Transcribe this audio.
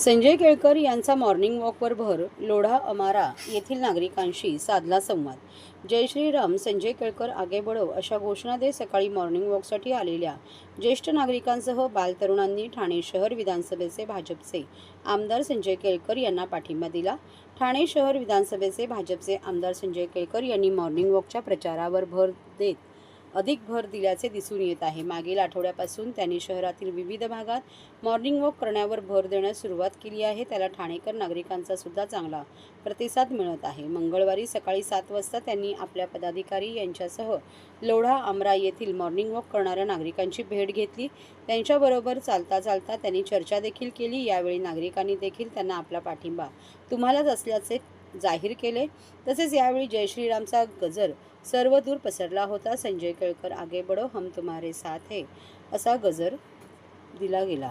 संजय केळकर यांचा मॉर्निंग वॉकवर भर लोढा अमारा येथील नागरिकांशी साधला संवाद. जय श्रीराम संजय केळकर आगे बडो अशा घोषणा देत सकाळी मॉर्निंग वॉकसाठी आलेल्या ज्येष्ठ नागरिकांसह बालतरुणांनी ठाणे शहर विधानसभेचे भाजपचे आमदार संजय केळकर यांना पाठिंबा दिला. ठाणे शहर विधानसभेचे भाजपचे आमदार संजय केळकर यांनी मॉर्निंग वॉकच्या प्रचारावर भर देत अधिक भर दिल्याचे दिसून येत आहे. मागील आठवड्यापासून त्यांनी शहरातील विविध भागात मॉर्निंग वॉक करण्यावर भर देण्यास सुरुवात केली आहे. त्याला ठाणेकर नागरिकांचा सुद्धा चांगला प्रतिसाद मिळत आहे. मंगळवारी सकाळी सात वाजता त्यांनी आपल्या पदाधिकारी यांच्यासह लोढा आमरा येथील मॉर्निंग वॉक करणाऱ्या नागरिकांची भेट घेतली. त्यांच्याबरोबर चालता चालता त्यांनी चर्चा देखील केली. यावेळी नागरिकांनी देखील त्यांना आपला पाठिंबा तुम्हालाच असल्याचे जाहीर केले. तसेच यावेळी जय श्रीरामचा गजर सर्वदूर पसरला होता. संजय केळकर आगे बडो हम तुम्हारे साथ है असा गजर दिला गेला.